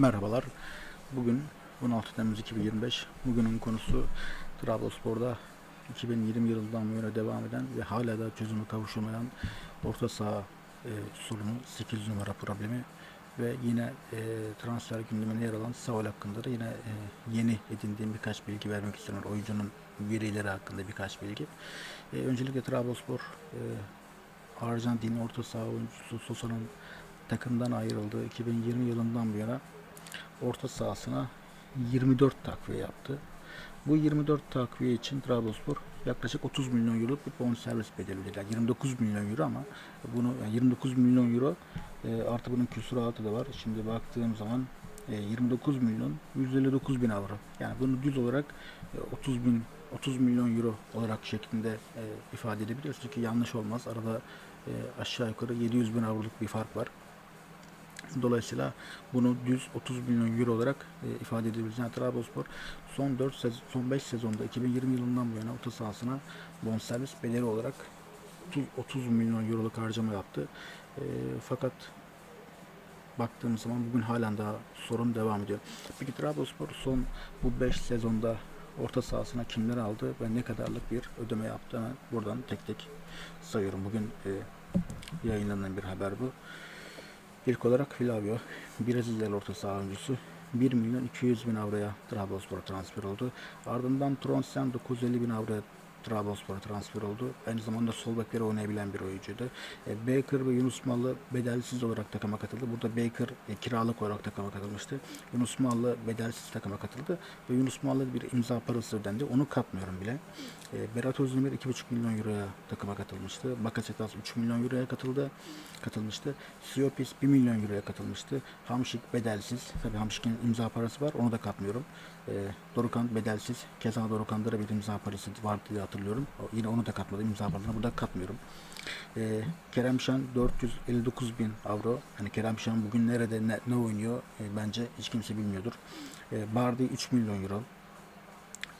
Merhabalar. Bugün 16 Temmuz 2025. Bugünün konusu Trabzonspor'da 2020 yılından bu yana devam eden ve hala da çözümü kavuşamayan orta saha e, sorunu 8 numara problemi ve yine e, transfer gündemine yer alan Saul hakkında da yine e, yeni edindiğim birkaç bilgi vermek istiyorum. Oyuncunun verileri hakkında birkaç bilgi. E, öncelikle Trabzonspor e, Arjantin orta saha oyuncusu Sosa'nın takımdan ayrıldığı 2020 yılından bu yana orta sahasına 24 takviye yaptı. Bu 24 takviye için Trabzonspor yaklaşık 30 milyon euro bir bonservis bedeli ödedi. Yani 29 milyon euro ama bunu yani 29 milyon euro e, artı bunun küsuratı da var. Şimdi baktığım zaman e, 29 milyon 159 bin avro. Yani bunu düz olarak e, 30 bin 30 milyon euro olarak şeklinde e, ifade edebiliyoruz. Çünkü yanlış olmaz. Arada e, aşağı yukarı 700 bin avroluk bir fark var. Dolayısıyla bunu düz 30 milyon euro olarak e, ifade edebiliriz. Yani Trabzonspor son 4 sezon, son 5 sezonda 2020 yılından bu yana orta sahasına bonservis bedeli olarak 30, 30 milyon euroluk harcama yaptı. E, fakat baktığımız zaman bugün halen daha sorun devam ediyor. Peki Trabzonspor son bu 5 sezonda orta sahasına kimler aldı ve ne kadarlık bir ödeme yaptı hemen buradan tek tek sayıyorum. Bugün e, yayınlanan bir haber bu. İlk olarak Flavio, Brezilyalı orta saha oyuncusu 1 milyon 200 bin avroya Trabzonspor'a transfer oldu. Ardından Tronsen 950 bin avroya Trabzonspor'a transfer oldu. Aynı zamanda sol bekleri oynayabilen bir oyuncuydu. E, Baker ve Yunus Mallı bedelsiz olarak takıma katıldı. Burada Baker e, kiralık olarak takıma katılmıştı. Yunus Mallı bedelsiz takıma katıldı ve Yunus Mallı bir imza parası ödendi. Onu katmıyorum bile. E, Berat Özdemir 2,5 milyon euroya takıma katılmıştı. Bakasetas 3 milyon euroya katıldı. Katılmıştı. Siopis 1 milyon euroya katılmıştı. Hamşik bedelsiz. Tabii Hamşik'in imza parası var. Onu da katmıyorum. E, Dorukan bedelsiz. Keza Dorukan'da da bir imza parası vardı diye hatırlıyorum. Yine onu da katmadım. imza parasını burada katmıyorum. E, Kerem Şen 459 bin avro. Hani Kerem Şen bugün nerede ne, ne oynuyor e, bence hiç kimse bilmiyordur. E, Bardi 3 milyon euro.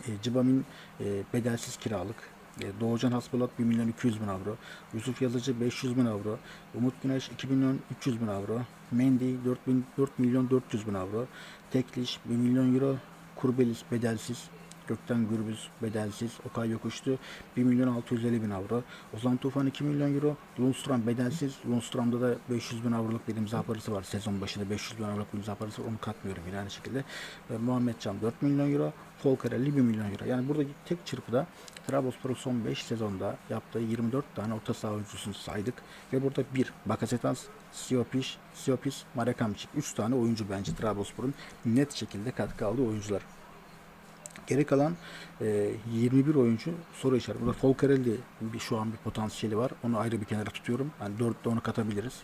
E, Cibamin e, bedelsiz kiralık. E, Doğucan Hasbulat 1 milyon 200 bin avro. Yusuf Yazıcı 500 bin avro. Umut Güneş 2 milyon 300 bin avro. Mendy 4, bin, 4 milyon 400 bin avro. Tekliş 1 milyon euro. Kurbelis bedelsiz. Gökten Gürbüz bedelsiz. Okay Yokuştu 1 milyon 650 bin avro. Ozan Tufan 2 milyon euro. Lundstram bedelsiz. Lundstram'da da 500 bin avroluk bir imza parası var. Sezon başında 500 bin avroluk bir imza parası var. Onu katmıyorum yine aynı şekilde. Ve Muhammed Can 4 milyon euro. Folkerelli 1 milyon euro. Yani burada tek çırpıda Trabzonspor'un son 5 sezonda yaptığı 24 tane orta saha oyuncusunu saydık. Ve burada 1. Bakasetas, Siopis, Siopis, Marek Hamšík. 3 tane oyuncu bence Trabzonspor'un net şekilde katkı aldığı oyuncular. Geri kalan e, 21 oyuncu soru işareti. Burada Folkerelli bir, şu an bir potansiyeli var. Onu ayrı bir kenara tutuyorum. Yani 4'te onu katabiliriz.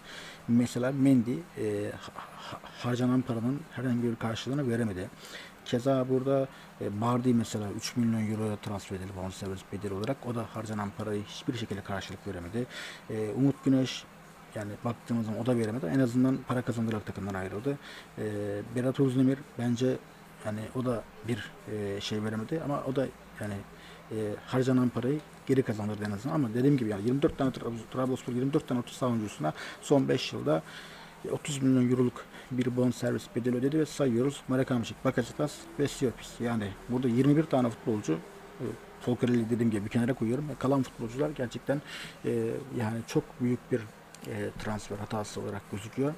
Mesela Mendy e, ha- ha- harcanan paranın herhangi bir karşılığını veremedi. Keza burada e, Bardi mesela 3 milyon euroya transfer edildi bonservis bedeli olarak. O da harcanan parayı hiçbir şekilde karşılık veremedi. E, Umut Güneş yani baktığımız zaman o da veremedi. En azından para kazandırarak takımdan ayrıldı. E, Berat Özdemir bence yani o da bir e, şey veremedi ama o da yani e, harcanan parayı geri kazandırdı en azından ama dediğim gibi yani 24 tane Trabzon- Trabzonspor 24 tane 30 saha oyuncusuna son 5 yılda e, 30 milyon euroluk bir bon servis bedeli ödedi ve sayıyoruz. Marek Hamšík, Bakasetas ve Siopis. Yani burada 21 tane futbolcu e, Folkerelli dediğim gibi bir kenara koyuyorum. Kalan futbolcular gerçekten e, yani çok büyük bir e, transfer hatası olarak gözüküyor.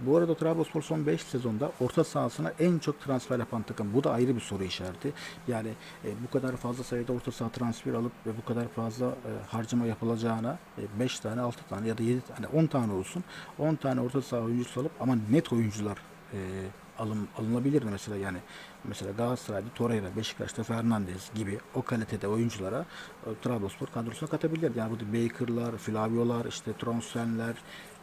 Bu arada Trabzonspor son 5 sezonda orta sahasına en çok transfer yapan takım. Bu da ayrı bir soru işareti. Yani e, bu kadar fazla sayıda orta saha transfer alıp ve bu kadar fazla e, harcama yapılacağına 5 tane, 6 tane ya da 7 tane, 10 tane olsun. 10 tane orta saha oyuncusu alıp ama net oyuncular e, alın, alınabilirdi mesela yani mesela Galatasaray'da Torreira, Beşiktaş'ta Fernandez gibi o kalitede oyunculara e, Trabzonspor kadrosuna katabilirdi. Yani burada Baker'lar, Flavio'lar, işte Tronsen'ler,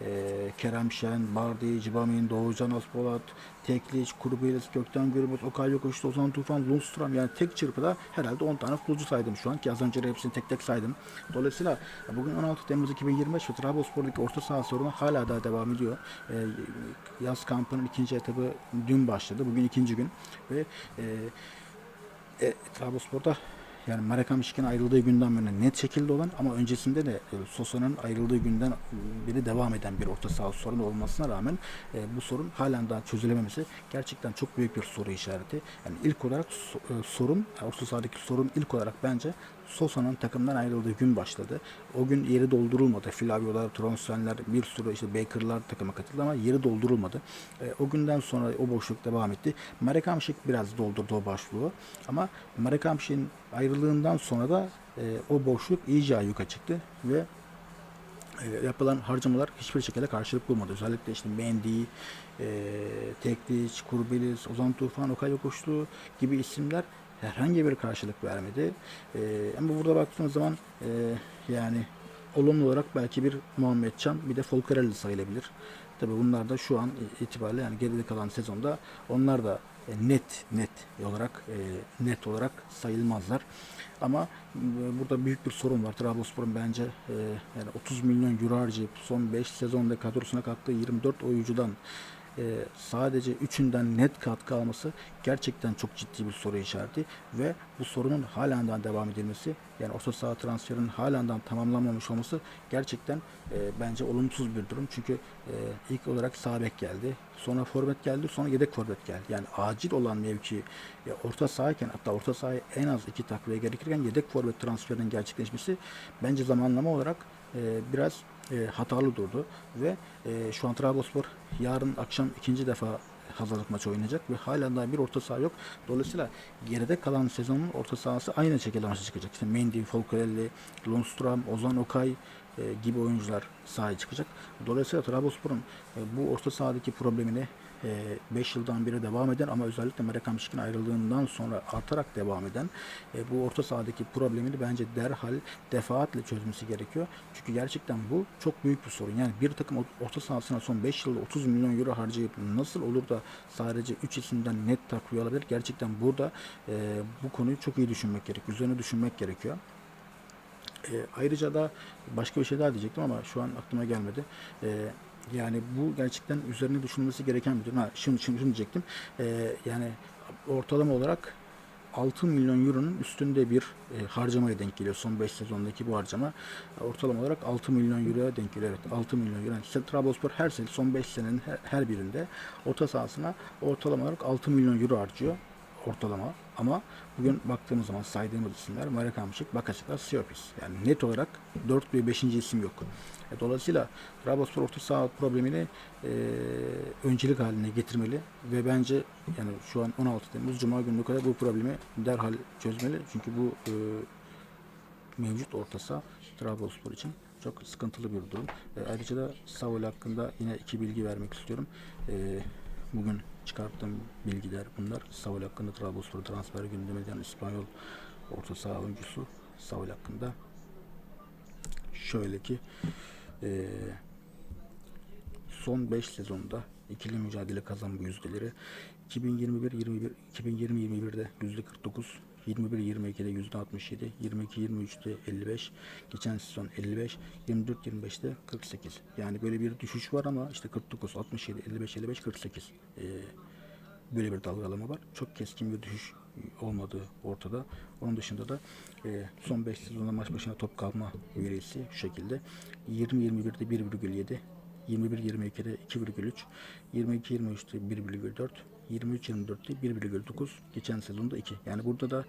e, Kerem Şen, Bardi, Cibamin, Doğucan Aspolat, Tekliç, Kurbelis, Gökten Gürbüz, Okay Yokuşlu, Ozan Tufan, Lundstram yani tek çırpıda herhalde 10 tane futbolcu saydım şu an ki az önce hepsini tek tek saydım. Dolayısıyla bugün 16 Temmuz 2025 ve Trabzonspor'daki orta saha sorunu hala daha devam ediyor. E, yaz kampının ikinci etabı dün başladı. Bugün ikinci gün ve e, e, Trabzonspor'da yani Marek Hamşik'in ayrıldığı günden beri net şekilde olan ama öncesinde de e, Sosa'nın ayrıldığı günden beri devam eden bir orta saha sorunu olmasına rağmen e, bu sorun halen daha çözülememesi gerçekten çok büyük bir soru işareti. Yani ilk olarak so- e, sorun, orta sahadaki sorun ilk olarak bence Sosa'nın takımdan ayrıldığı gün başladı. O gün yeri doldurulmadı. Flavio'lar, Tronsenler, bir sürü işte Baker'lar takıma katıldı ama yeri doldurulmadı. E, o günden sonra o boşluk devam etti. Marek Hamšík biraz doldurdu o boşluğu. Ama Marek Hamšík'in ayrılığından sonra da e, o boşluk iyice ayyuka çıktı ve e, yapılan harcamalar hiçbir şekilde karşılık bulmadı. Özellikle işte Mendy, e, Tekliç, Kurbilis, Ozan Tufan, Okay Yokuşlu gibi isimler herhangi bir karşılık vermedi. E, ama burada baktığımız zaman e, yani olumlu olarak belki bir Muhammed Can bir de Folcarelli sayılabilir. Tabi bunlar da şu an itibariyle yani geride kalan sezonda onlar da e, net net olarak e, net olarak sayılmazlar. Ama e, burada büyük bir sorun var. Trabzonspor'un bence yani 30 milyon euro harcayıp son 5 sezonda kadrosuna kattığı 24 oyuncudan e, sadece üçünden net katkı alması gerçekten çok ciddi bir soru işareti ve bu sorunun halen daha devam edilmesi yani orta saha transferinin halen daha tamamlanmamış olması gerçekten e, bence olumsuz bir durum. Çünkü e, ilk olarak sağ bek geldi. Sonra forvet geldi. Sonra yedek forvet geldi. Yani acil olan mevki e, orta sahayken hatta orta sahaya en az iki takviye gerekirken yedek forvet transferinin gerçekleşmesi bence zamanlama olarak e, biraz e, hatalı durdu ve e, şu an Trabzonspor yarın akşam ikinci defa hazırlık maçı oynayacak ve hala daha bir orta saha yok. Dolayısıyla geride kalan sezonun orta sahası aynı şekilde maça çıkacak. İşte Mendy, Folcarelli, Lundstram, Ozan Okay gibi oyuncular sahaya çıkacak. Dolayısıyla Trabzonspor'un bu orta sahadaki problemini 5 yıldan beri devam eden ama özellikle Marek Hamšík'in ayrıldığından sonra artarak devam eden e, bu orta sahadaki problemini bence derhal defaatle çözmesi gerekiyor. Çünkü gerçekten bu çok büyük bir sorun. Yani bir takım orta sahasına son 5 yılda 30 milyon euro harcayıp nasıl olur da sadece 3 isimden net takviye alabilir? Gerçekten burada e, bu konuyu çok iyi düşünmek gerekiyor. Üzerine düşünmek gerekiyor. E, ayrıca da başka bir şey daha diyecektim ama şu an aklıma gelmedi. E, yani bu gerçekten üzerine düşünülmesi gereken bir durum. Ha, şimdi, şimdi, şimdi diyecektim. E, yani ortalama olarak 6 milyon euronun üstünde bir e, harcamaya denk geliyor. Son 5 sezondaki bu harcama ortalama olarak 6 milyon euroya denk geliyor. Evet 6 milyon euro. Yani Trabzonspor her sene son 5 senenin her, her birinde orta sahasına ortalama olarak 6 milyon euro harcıyor ortalama. Ama bugün baktığımız zaman saydığımız isimler Marek Hamšík, Bakasetas, Siopis. Yani net olarak 4 ve 5. isim yok. E, dolayısıyla Trabzonspor orta saha problemini e, öncelik haline getirmeli ve bence yani şu an 16 Temmuz Cuma gününe kadar bu problemi derhal çözmeli. Çünkü bu e, mevcut orta saha Trabzonspor için çok sıkıntılı bir durum. E, ayrıca da Saul hakkında yine iki bilgi vermek istiyorum. E, bugün çıkarttığım bilgiler bunlar. Saul hakkında Trabzonspor transfer gündemeden İspanyol orta saha oyuncusu Saul hakkında şöyle ki e, son 5 sezonda ikili mücadele kazanma yüzdeleri 2021 21 2020 21'de yüzde 49 21 22'de yüzde 67 22 23'te 55 geçen sezon 55 24 25'te 48 yani böyle bir düşüş var ama işte 49 67 55 55 48 ee, böyle bir dalgalama var çok keskin bir düşüş olmadığı ortada. Onun dışında da e, son 5 sezonda maç başına top kalma verisi şu şekilde. 20-21'de 1,7, 21-22'de 2,3, 22-23'te 1,4, 23-24'te 1,9, geçen sezonda 2. Yani burada da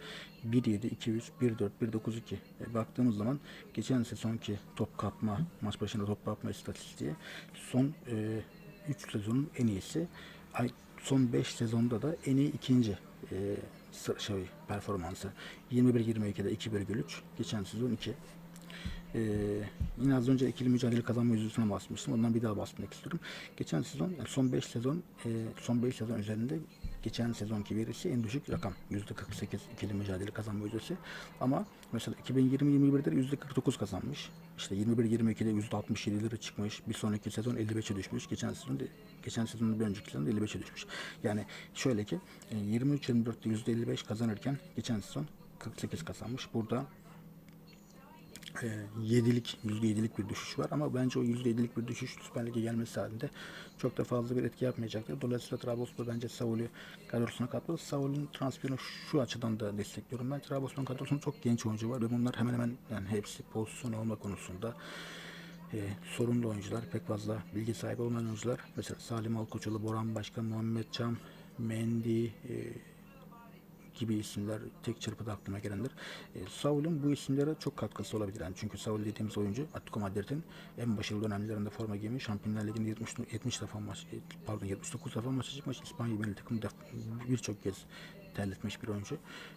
1-7, 2-3, 1-4, 1-9, 2. E, baktığımız zaman geçen sezonki top kapma, maç başına top kapma istatistiği son e, 3 sezonun en iyisi. Ay, son 5 sezonda da en iyi ikinci e, şey performansı 21-22'de 2,3 geçen sezon 2 ee, yine az önce ikili mücadele kazanma yüzdesine basmıştım. Ondan bir daha basmak istiyorum. Geçen sezon, yani son 5 sezon, e, son 5 sezon üzerinde geçen sezonki verisi en düşük rakam. %48 ikili mücadele kazanma yüzdesi. Ama mesela 2020-21'de %49 kazanmış. İşte 21-22'de %67'lere çıkmış. Bir sonraki sezon 55'e düşmüş. Geçen sezon geçen sezonun bir önceki sezonda 55'e düşmüş. Yani şöyle ki 23-24'te %55 kazanırken geçen sezon 48 kazanmış. Burada e, yedilik, yüzde yedilik bir düşüş var ama bence o yüzde yedilik bir düşüş Süper Lig'e gelmesi halinde çok da fazla bir etki yapmayacaktır. Dolayısıyla Trabzonspor bence Saul'ü kadrosuna katmalı. Saul'ün transferini şu açıdan da destekliyorum. Ben Trabzonspor kadrosunda çok genç oyuncu var ve bunlar hemen hemen yani hepsi pozisyon olma konusunda e, sorunlu oyuncular. Pek fazla bilgi sahibi olmayan oyuncular. Mesela Salim Alkoçoğlu, Boran Başkan, Muhammed Çam, Mendy, e, gibi isimler tek çırpıda aklıma gelenler. E, Saul'un bu isimlere çok katkısı olabilir. Yani çünkü Saul dediğimiz oyuncu Atletico Madrid'in en başarılı dönemlerinde forma giymiş. Şampiyonlar Ligi'nde 70, 70 defa maç, pardon 79 defa maça çıkmış. İspanya milli takımı da birçok kez terletmiş bir oyuncu.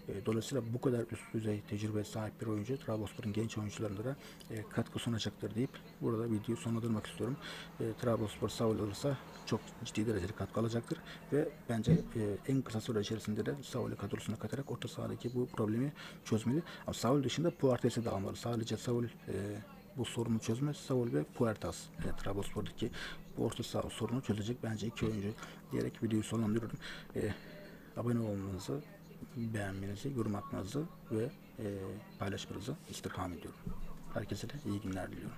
E, dolayısıyla bu kadar üst düzey tecrübe sahip bir oyuncu Trabzonspor'un genç oyuncularına da e, katkı sunacaktır deyip burada videoyu sonlandırmak istiyorum. E, Trabzonspor Saul alırsa çok ciddi derecede katkı alacaktır ve bence e, en kısa süre içerisinde de Saul'ü kadrosuna katarak orta sahadaki bu problemi çözmeli. Ama Saul dışında Puertes'i de almalı. Sadece Saul e, bu sorunu çözmez. Saul ve Puertas e, Trabzonspor'daki bu orta saha sorunu çözecek bence iki oyuncu diyerek videoyu sonlandırıyorum. E, abone olmanızı, beğenmenizi, yorum atmanızı ve e, paylaşmanızı istirham ediyorum. Herkese de iyi günler diliyorum.